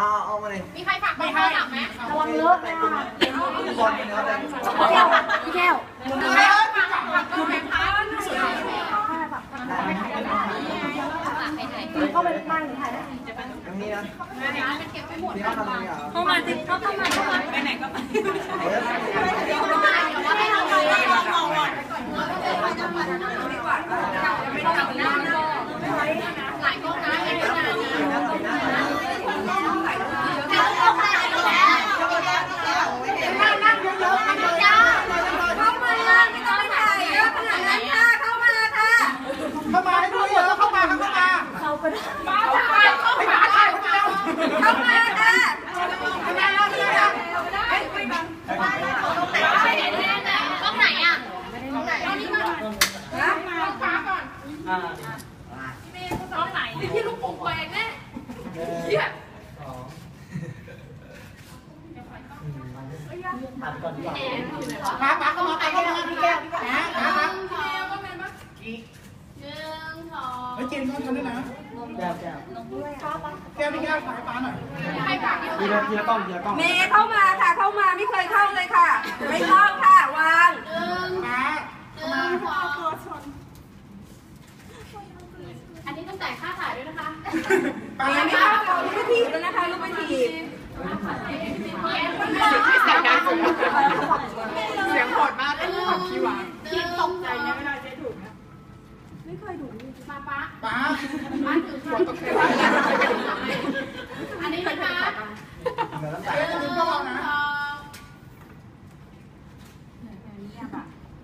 เอาเอามาเลยมีใครฝากไม่ให้ไหมระวังเลอะนะบอลนะครับแต่พี่แก้วพี่แก้วเออฝากฝากฝากตัวแม่ค้าสวยเข้าไปนั่งถ่ายได้ตรงนี้นะเก็บไปหมดนี่เขาทำอะไรอะเข้ามาสิเข้าเข้ามาเข้ามาไปไหนก็ไป เฮ้ย ให้เราไปลองลองก่อนหลายกล้องนะหลายกล้องนะนั่งนั่งเยอะๆนะจ้าเข้ามาไม่ต้องไปถ่ายเยอะขนาดนั้นค่ะเข้ามาค่ะ เข้ามาให้ดูเยอะเข้ามาเข้ามา เข้าไปได้ มาถ่ายเข้ามาถ่ายเข้ามาค่ะกล้องไหนอะกล้องไหนกล้องนี้มาฮะกล้องฟ้าก่อน อ่าก ล้องไหนที่ลูกปุกแหวนแน่เฮียอ่านก่อนดีกว่าป้าป้าเข้ามาป้าเข้ามาพี่แก้วนะป้าป้าหนึ่งสองหนึ่งสองเฮ้ยเจนต้องทำด้วยนะแก้วแก้วแก้วพี่แก้วถ่ายป้าหน่อยให้ฝากอยู่ทีละทีละกล้องทีละกล้องเมย์เข้ามาค่ะ เข้ามาไม่เคยเข้าเลยค่ะ ไม่เข้าค่ะวางหนึ่งป้าหนึ่งสองอันนี้ต้อง จ่ายค่าถ่ายด้วยนะคะป้าเมย์ไม่เข้าค่ะลูกไม่ถีบแล้วนะคะลูกไม่ถีบเสียงโหดมากเป็นความคิดหวานคิดตกใจเนี่ยเวลาเจ๊ถูกนะไม่เคยถูกมาป้าป้าป้าถือค่ะอันนี้นะคะเหมือนน้ำตาหนึ่งสอง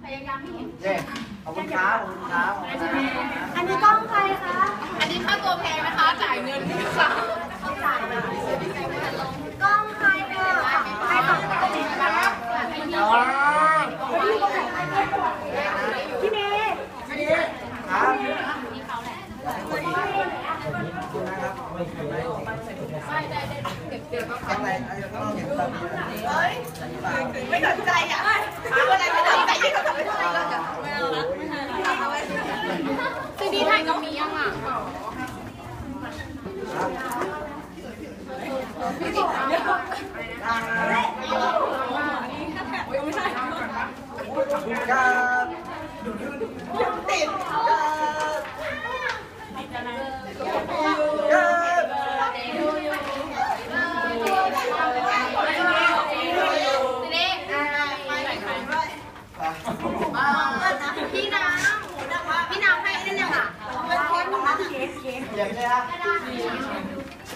พยายามไม่เห็นเย้ขอบคุณครับขอบคุณครับขอบคุณครับอันนี้กล้องใครคะายเงินค่ะกล้องใครเนี่ยใครฝั่งไหนพี่เมย์ครับคนนี้คุณนะครับไม่เคยได้ข้างในไอ้ข้างนอกอย่างแบบนี้เฮ้ยไม่สนใจอะป้าอะไรไม่สนใจที่เขาทำไม่ทำไมก็จะไม่เอาละไม่ทันละ ซีดีไทยก็มียังอะ ครับติดครับ พี่น้ำพี่น้ำให้ได้ยังอะ เลยฮะ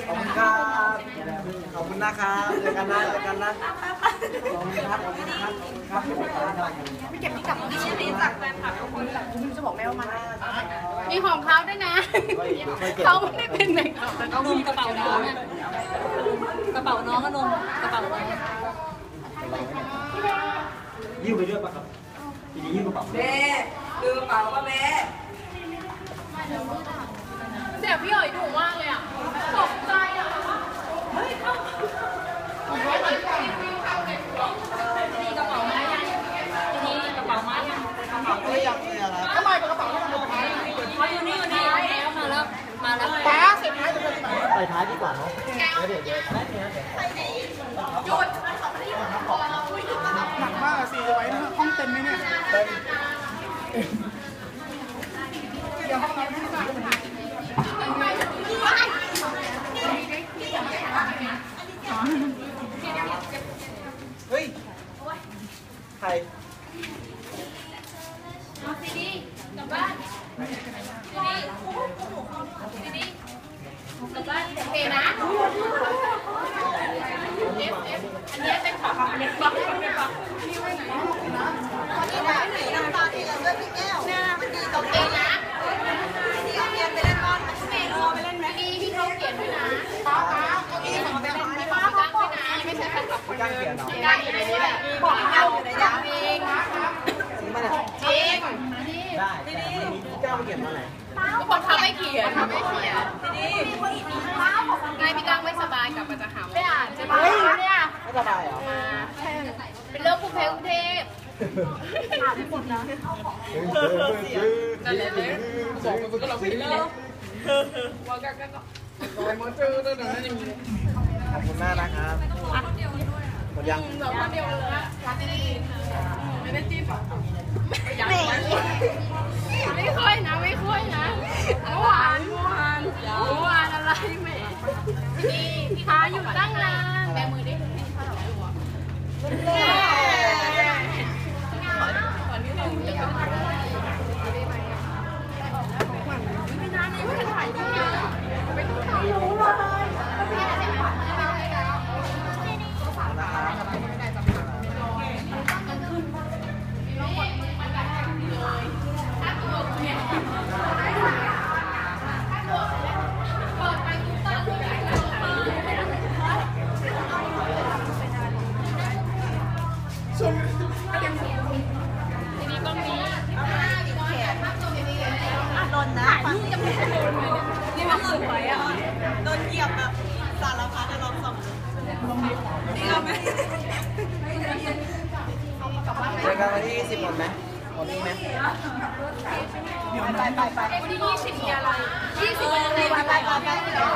ขอบคุณครับ ขอบคุณนะครับเจอกันนะเจอกันนะขอบคุณครับขอบคุณครับขอบคุณครับมีของเขาด้วยนะ เขาไม่ได้เป็นในเขาแต่เขานมกระเป๋าน้องกระเป๋าน้องก็นมกระเป๋าน้องยิ้วไปด้วยป่ะครับทีนี้ยิ้วกระเป๋าเบ๊ดูกระเป๋าป่ะเบ๊ เสียพี่เอ๋ยดุมากเลยอะตกใจอะเฮ้ยเข้านี่กระเป๋าไม้ยังนี่กระเป๋าไม้ยังไม่อยากเลยอะไรทำไมกระเป๋าไม่ทำกระเป๋าเขาอยู่นี่อยู่นี่มาแล้วมาแล้วป้าเสร็จท้ายจะเป็นแบบไปท้ายดีกว่าเนาะเดี๋ยวเดี๋ยวหนักมากอะสี่จะไว้นะห้องเต็มไหมเนี่ยเดี๋ยวห้องน้ำไม่ได้ เฮ้ยใคร เอาซีดีกลับบ้านซีดีซีดีกลับบ้าน โอเคนะเอฟเอฟอันนี้เป็นของอันนี้ของอันนี้ของโอเคนะมีพี่เขาเขียนด้วยนะป้าป้าเก้าอี้ของเป็นพี่ป้าเขาด้วยนะไม่ใช่แค่ของคนจ้างเขียนเหรอได้อยู่ในนี้แหละบอกเอาจริงจริงป่ะเนี่ยจริงได้แต่มันมีเจ้าเขียนมาไหนก็ คนทำไม่เขียนทำไม่เขียนนายพี่กังไม่สบายกลับมาจะหาไม่อ่านใช่ไหมเนี่ยไม่สบายเหรอเป็นเรื่องกรุงเทพกรุงเทพนั่นแหละเลยบอกมันก็เราไปเรื่อยว่ากันก็ลอยมอเตอร์นั่นน่ะนั่นยังมีขอบคุณมากนะครับหมดยังเหลือคนเดียวเลยอะรักดี ไม่ได้จิ้มไม่ค่อยนะ ไม่ค่อยนะเมื่อวานเมื่อวานเมื่อวาน ดไหมหมดนี้ไหมไปไปไปวันที่ยี่สิบมีอะไรยี่สิบวันอะไรไปวันไปอะไร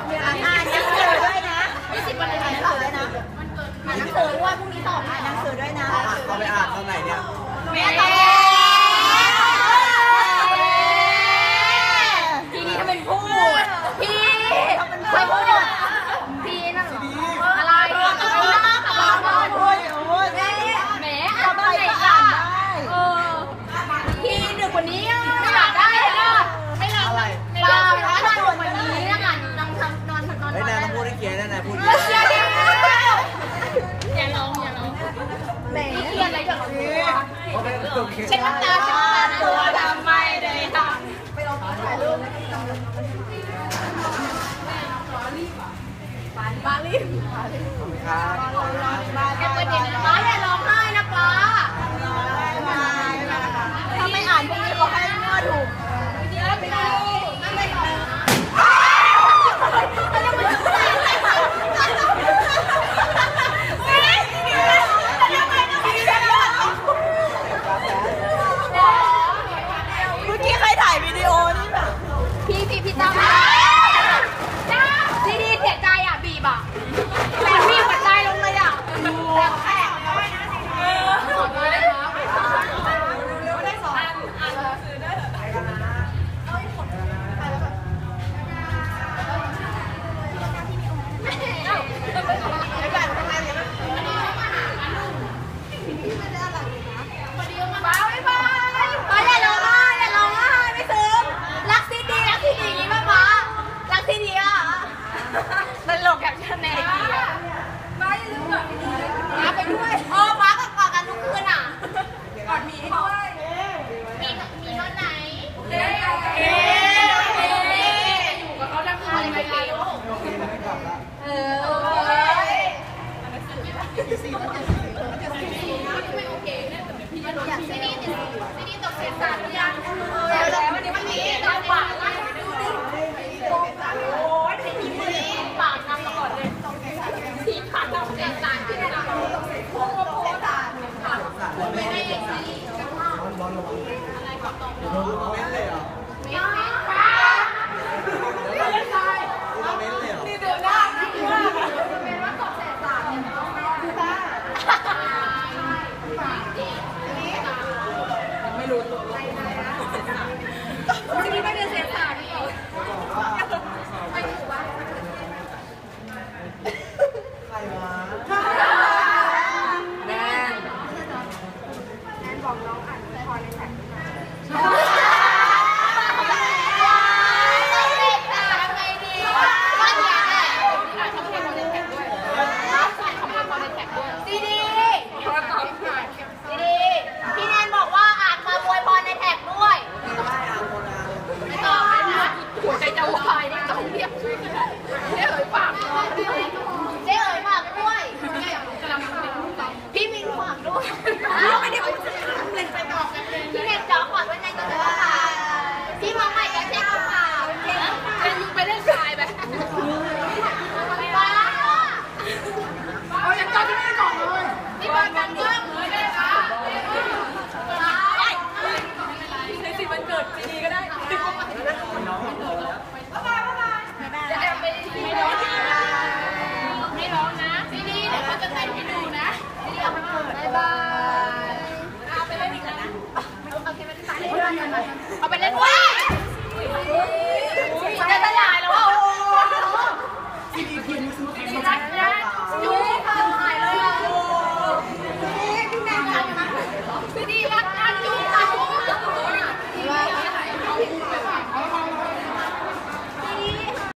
ไปอ่านหนังสือด้วยนะยี่สิบวันอะไรอ่านหนังสือด้วยนะอ่านหนังสือด้วยพรุ่งนี้สอบอ่านหนังสือด้วยนะอะเอาไปอ่านตอนไหนเนี่ยแม่ต่อทีนี้ถ้าเป็นพูดพี่ไม่พูดพี่ โอเคโอเคเช็ดน้ำตาเช็ดน้ำตาตัวทำไม่ได้ทำบาลีครับแค่ประเด็นนะ แมีปัจจัยลงเลยอะ เอาไปเล่นว้า